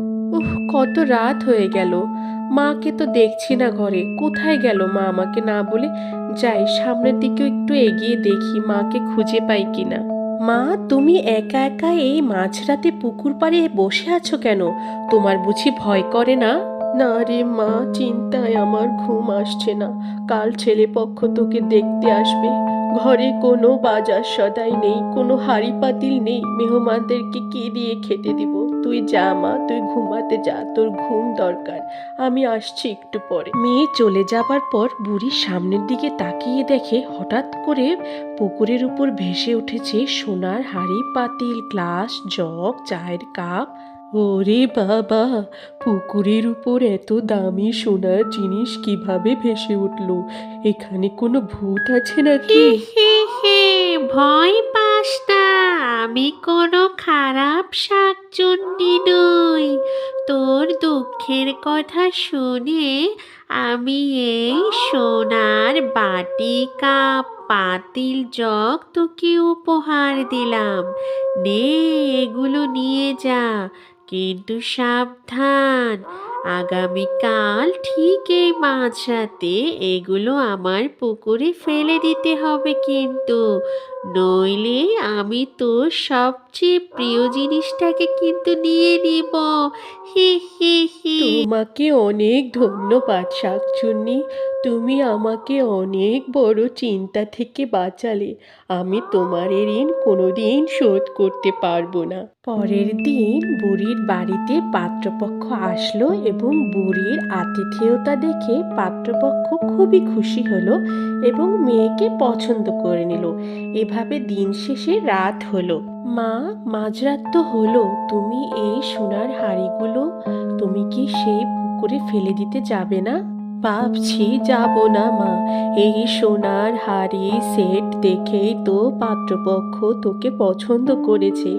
উহ, কত রাত হয়ে গেল। মাকে তো দেখছি না ঘরে। কোথায় গেল মা আমাকে না বলে? যাই, সামনের দিকে একটু এগিয়ে দেখি মাকে খুঁজে পাই কিনা। মা, তুমি একা একা এই মাঝরাতে পুকুর পাড়ে বসে আছো কেন? তোমার বুঝি ভয় করে না? না রে মা, চিন্তায় আমার ঘুম আসছে না। কাল ছেলে পক্ষ তোকে দেখতে আসবে। ঘরে কোনো বাজার সদাই নেই, কোনো হাড়ি পাতিল নেই। মেহমানদেরকে কি দিয়ে খেতে দিব? তুই যা মা, তুই ঘুমাতে যা, তোর ঘুম দরকার। আমি আসছি একটু পরে। মেয়ে চলে যাবার পর বুড়ি সামনের দিকে তাকিয়ে দেখে হঠাৎ করে পুকুরের উপর ভেসে উঠেছে সোনার হাড়ি পাতিল গ্লাস, জগ, চায়ের কাপ। ওরে বাবা, পুকুরের উপর এত দামি সোনার জিনিস কীভাবে ভেসে উঠল? এখানে কোনো ভূত আছে নাকি? হে হে ভয় পাস না। আমি কোনো খারাপ শাকচুন্নি নই। তোর দুঃখের কথা শুনে আমি এই সোনার বাটি, কাপ, পাতিল, জগ তোকে উপহার দিলাম। নে, এগুলো নিয়ে যা। কিন্তু সাবধান। আগামীকাল ঠিক এই মাঝরাতে এগুলো আমার পুকুরে ফেলে দিতে হবে কিন্তু। নইলে আমি তো সবচেয়ে প্রিয় জিনিসটাকে কিন্তু নিয়ে নিব। হি হি হি। তোমাকে অনেক ধন্যবাদ, শাকচুন্নি। তুমি আমাকে অনেক বড় চিন্তা থেকে বাঁচালে। আমি তোমার এ ঋণ কোনোদিন শোধ করতে পারব না। পরের দিন বুড়ির বাড়িতে পাত্রপক্ষ আসলো এবং বুড়ির আতিথেয়তা দেখে পাত্রপক্ষ খুবই খুশি হলো এবং মেয়েকে পছন্দ করে নিল। এভাবে দিন শেষে রাত হলো। মা, মাঝরাত তো হলো। তুমি এই সোনার হাঁড়িগুলো তুমি কি সেই পুকুরে ফেলে দিতে যাবে না? ভাবছি যাব না মা। এই সোনার হাড়ি সেট দেখেই তো পাত্রপক্ষ তোকে পছন্দ করেছে।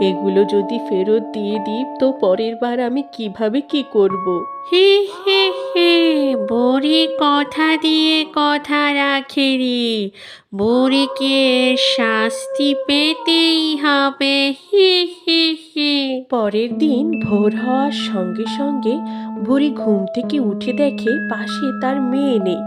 এগুলো যদি ফেরত দিয়ে দিই, তো পরের বার আমি কীভাবে কি করব। হে হে হে, বুড়ি কথা দিয়ে কথা রাখে রে। বুড়িকে শাস্তি পেতেই হবে। হে হে হে। পরের দিন ভোর হওয়ার সঙ্গে সঙ্গে বুড়ি ঘুম থেকে উঠে দেখে পাশে তার মেয়ে নেই।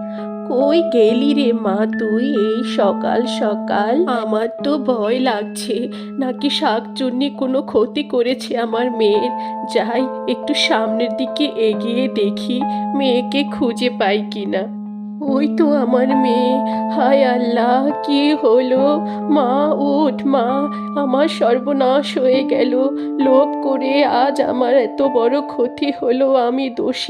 কই গেলি রে মা তুই? এই সকাল সকাল আমার তো ভয় লাগছে। নাকি শাক শাকচুন্নি কোনো ক্ষতি করেছে আমার মেয়ের? যাই, একটু সামনের দিকে এগিয়ে দেখি মেয়েকে খুঁজে পাই কিনা। ওই তো আমার মেয়ে। হায় আল্লাহ, কি হলো? মা, উঠ মা, আমার সর্বনাশ হয়ে গেল। লোভ করে আজ আমার এত বড় ক্ষতি হলো, আমি দোষী।